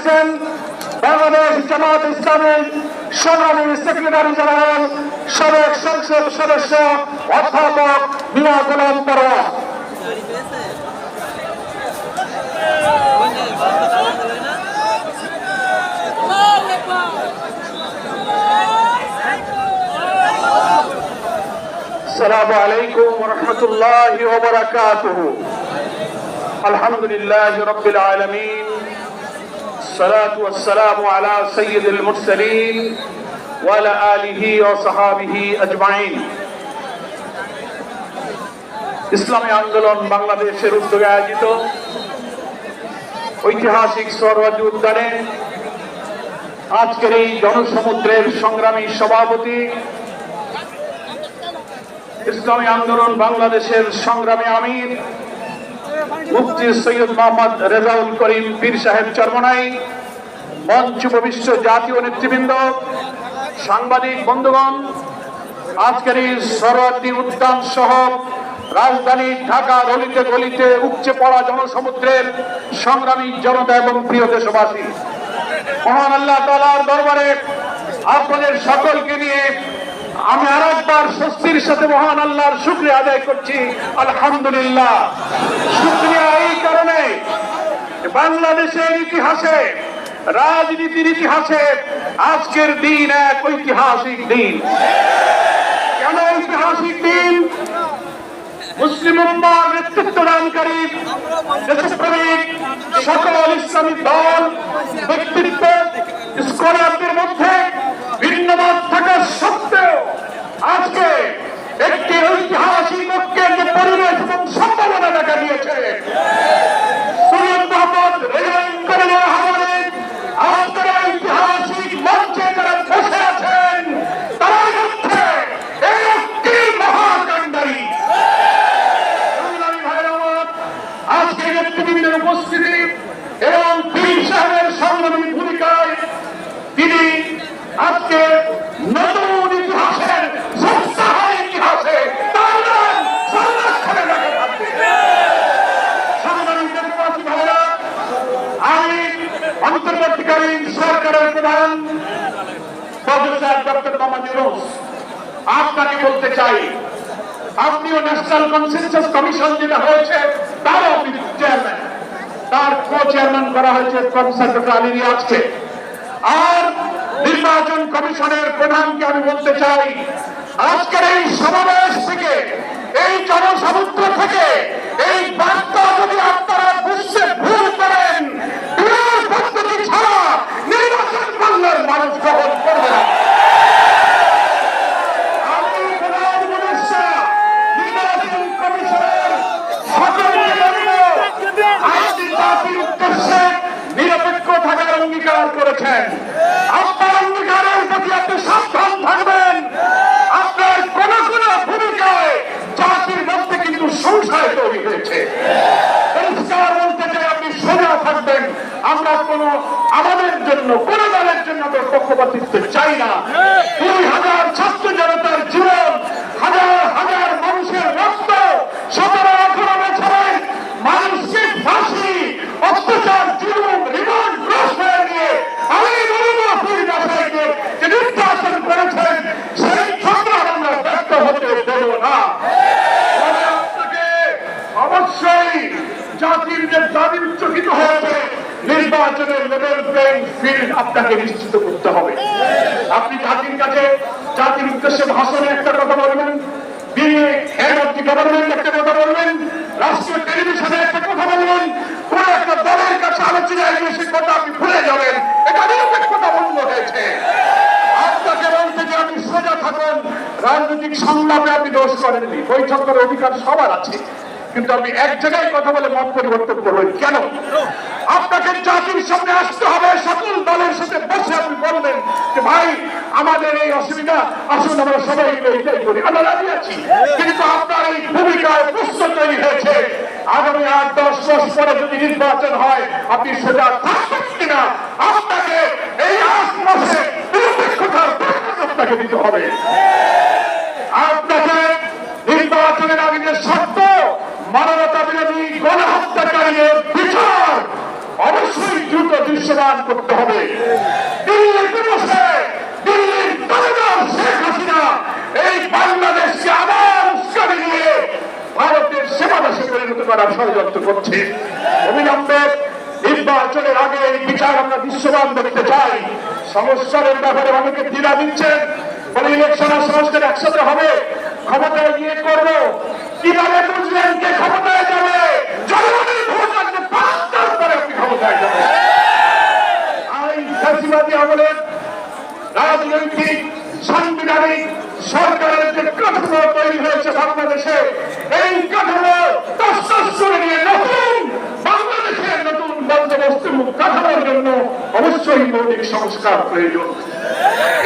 আসছেন বাংলাদেশ জামাত ইসলামের সংগ্রামী সেক্রেটারি জেনারেল সাবেক সংসদ সদস্য অধ্যাপক মিয়া গোলাম পরোয়া السلام عليكم ورحمة الله وبركاته الحمد لله رب العالمين الصلاة والسلام على سيد المرسلين وعلى آله وصحابه أجمعين ইসলামী আন্দোলন বাংলাদেশের উদ্যোগে আয়োজিত ঐতিহাসিক সরওয়াজি উদ্যানে আজকের এই জনসমুদ্রের সংগ্রামী সভাপতি ইসলামী আন্দোলন বাংলাদেশের সংগ্রামী আমির মুফতি সৈয়দ মোহাম্মদ রেজাউল করিম পীর সাহেব চরমনাই, মঞ্চ ভবিষ্য জাতীয় নেতৃবৃন্দ, সাংবাদিক বন্ধুগণ, আজকের এই সরোয়ার্দী উদ্যান সহ রাজধানী ঢাকা গলিতে গলিতে উপচে পড়া জনসমুদ্রের সংগ্রামী জনতা এবং প্রিয় দেশবাসী, মহান আল্লাহ তালার দরবারে আপনাদের সকলকে নিয়ে আমি আর একবার স্বস্তির সাথে মহান আল্লাহর শুক্রিয়া আদায় করছি। আলহামদুলিল্লাহ। শুক্রিয়া এই কারণে বাংলাদেশের ইতিহাসে, রাজনীতির ইতিহাসে আজকের দিন এক ঐতিহাসিক দিন। কেন ঐতিহাসিক দিন? মুসলিম নেতৃত্ব দানকারী দেশপ্রেমিক সকল ইসলামী দল ব্যক্তিত্ব স্কলারদের মধ্যে ভিন্ন মত থাকা সত্ত্বেও আজকে একটি ঐতিহাসিক ঐক্যের যে পরিবেশ এবং সম্ভাবনা দেখা দিয়েছে সৈয়দ মোহাম্মদ রেজাউল করিম রহমানের আজকের ঐতিহাসিক মঞ্চে যারা বসে আছেন তারা হচ্ছে এই একটি মহাকাণ্ডারী সংগ্রামী ভাইয়েরা আমার, আজকে নেতৃবৃন্দের উপস্থিতি এবং পীর সাহেবের সংগ্রামী ভূমিকায় তিনি আজকে নতুন ইতিহাসের সপ্তাহ ইতিহাসে তার প্রধান প্রফেসর ডক্টর মোহাম্মদ চাই, আপনিও ন্যাশনাল কনসেনসাস কমিশন যেটা হয়েছে আপনি চেয়ারম্যান তার কো চেয়ারম্যান করা হয়েছে প্রফেসর ডক্টর আলী রিয়াজকে। আর নির্বাচন কমিশনের প্রধানকে আমি বলতে চাই, আজকের এই সমাবেশ থেকে, এই জনসমুদ্র থেকে, এই বার্তা যদি আপনারা বুঝতে ভুল করেন বিরোধ পদ্ধতি ছাড়া নির্বাচন বাংলার মানুষ গ্রহণ করবে না আমি প্রধান উপদেষ্টা নির্বাচন কমিশনের সকলকে বলব, আপনি জাতির উদ্দেশ্যে নিরপেক্ষ থাকার অঙ্গীকার করেছেন আপনার অঙ্গীকারের প্রতি আপনি সাবধান থাকবেন আপনার কোন কোন ভূমিকায় জাতির মধ্যে কিন্তু সংশয় তৈরি হয়েছে পরিষ্কার বলতে চাই আপনি সোজা থাকবেন আমরা কোনো আমাদের জন্য, কোন দলের জন্য আমরা পক্ষপাতিত্ব চাই না। দুই হাজার ছাত্র জনতার জীবন, হাজার হাজার মানুষের রক্ত, সতেরো আঠারো বছরের মানুষকে ফাঁসি, অত্যাচার, জুলুম, রিমান্ড হয়ে নিয়ে আমি বলব পুরী রাসায়নিক যে নির্বাচন করেছেন, সেই সংগ্রাম আমরা ব্যর্থ হতে দেব না। অবশ্যই জাতির যে দাবি উচ্চকিত হয়েছে নির্বাচনের লেভেল প্লেইং ফিল্ড আপনাকে নিশ্চিত করতে হবে। আপনি জাতির কাছে, জাতির উদ্দেশ্যে ভাষণে একটা কথা বলবেন দলের কাছে আপনি ভুলে যাবেন। আপনাকে সোজা রাজনৈতিক সংলাপে আপনি দোষ করেননি। বৈঠক করার অধিকার সবার আছে। কিন্তু আপনি এক জায়গায় কথা বলে মত পরিবর্তন করবেন। কেন? আপনাকে জাতির সামনে আসতে হবে, সকল দলের সাথে বসে আপনি বলবেন যে, ভাই, আমাদের এই অসুবিধা, আসুন আমরা সবাই মিলে এটাই করি। আমরা রাজি আছি, কিন্তু আপনার এই ভূমিকায় প্রশ্ন তৈরি হয়েছে, আগামী আট, দশ মাস পরে যদি নির্বাচন হয়, আপনি সেটা থাকবেন কিনা? আপনাকে এই আট মাসে নিরপেক্ষতার আপনাকে দিতে হবে আপনাকে নির্বাচনের আগে যে শর্ত মানবতা বিরোধী গণহত্যাকারীদের বিচার অবশ্যই দ্রুত দৃশ্যমান করতে হবে। অনেকে দিচ্ছেন। বলে ইলেকশন একসাথে হবে, ক্ষমতায় গিয়ে করব। কীভাবে বুঝলেন কে ক্ষমতায় যাবে জনগণের ভোট লাগবে পাঁচটার পরে আপনি ক্ষমতায় যাবেন আইন ফ্যাসিবাদী আমলের রাজনৈতিক, সাংবিধানিক সরকারের যে কাঠামো তৈরি হয়েছে বাংলাদেশে, এই কাঠামো নিয়ে নতুন, বাংলাদেশের নতুন বন্দোবস্ত কাঠামোর জন্য অবশ্যই মৌলিক সংস্কার প্রয়োজন।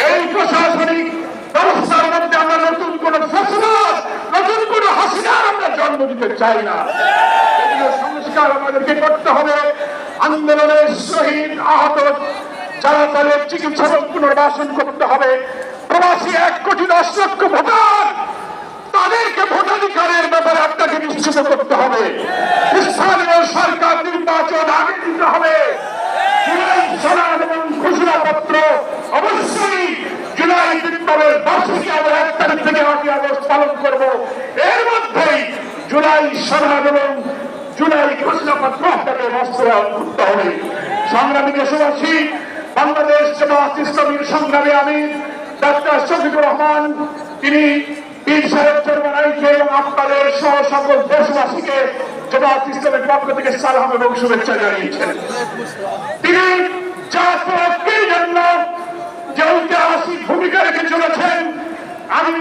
এই প্রশাসনিক ব্যবস্থার মধ্যে আমরা নতুন কোন ফসলাত নতুন কোন আমরা জন্ম দিতে চাই না। সংস্কার আমাদেরকে করতে হবে। আন্দোলনের শহীদ আহত যারা চিকিৎসা এবং পুনর্বাসন করতে হবে, প্রবাসী এক কোটি দশ লক্ষ ভোটার, তাদেরকে ভোটাধিকারের ব্যাপারে আপনাকে নিশ্চিত করতে হবে। স্থানীয় সরকার নির্বাচন আগে দিতে অবশ্যই জুলাই এর মধ্যেই জুলাই জুলাই ঘোষণাপত্র হবে। সংগ্রামী দেশবাসী বাংলাদেশ জামাত ইসলামীর সংগ্রামী আমির, ডাক্তার শফিকুর রহমান, তিনি পীর সাহেব চরমানাইকে এবং আপনাদের সহ সকল দেশবাসীকে জামাত ইসলামের পক্ষ থেকে সালাম এবং শুভেচ্ছা জানিয়েছেন। তিনি আমি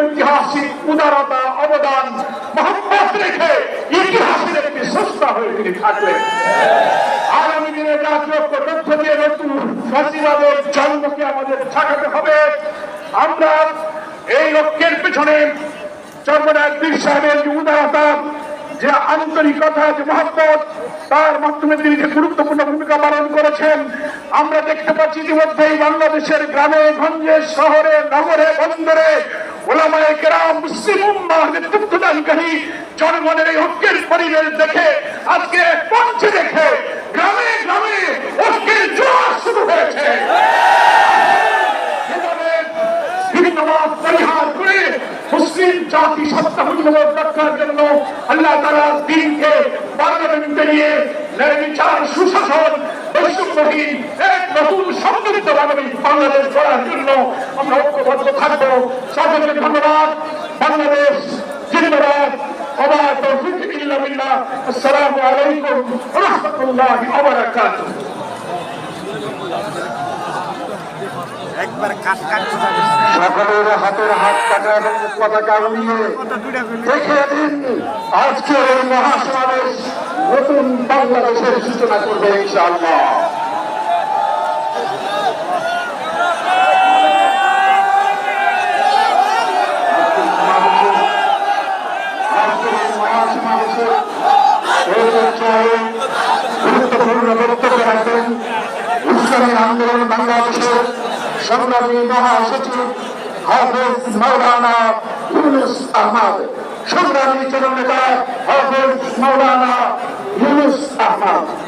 ঐতিহাসিক উদারতা, অবদান, মহব্বত রেখে ইতিহাসের একটি সস্তা হয়ে তিনি আগামী দিনে জাতীয় তথ্য দিয়ে নতুন ফাঁসিবাদের জন্মকে আমাদের ঠেকাতে হবে। আমরা এই লক্ষ্যের পেছনে চর্মনাথ বীর সাহেবের যে উদারতা, যে আন্তরিকতা যে মহব্বত, তার মাধ্যমে তিনি যে গুরুত্বপূর্ণ ভূমিকা পালন করেছেন, আমরা দেখতে পাচ্ছি ইতিমধ্যেই বাংলাদেশের গ্রামে, গঞ্জে, শহরে, নগরে, বন্দরে ওলামায়ে কেরাম মুসলিম উম্মাহ নেতৃত্বদানকারী জনগণের এই ঐক্যের পরিবেশ দেখে, আজকে পঞ্চে দেখে, গ্রামে গ্রামে ঐক্যের জোয়ার শুরু হয়েছে। পরিহার করে মুসলিম জাতি সত্তা মূল্যবোধ রক্ষার জন্য আল্লাহ তালা দিনকে পার্লামেন্টে নিয়ে ন্যায় বিচার, সুশাসন বৈষম্যহীন এক নতুন সমৃদ্ধ বাংলাদেশ জন্য আমরা ঐক্যবদ্ধ থাকব। সকলকে ধন্যবাদ। বাংলাদেশ জিন্দাবাদ। সকলের হাতের হাত কাটা এবং পতাকা উড়িয়ে দেখিয়ে দিন। আজকে এই মহাসমাবেশ নতুন বাংলাদেশের সূচনা করবে ইনশাআল্লাহ। মাওলানা ইউনুস আহমদ। সংগ্রামী জননেতা হাফেজ মাওলানা Yunus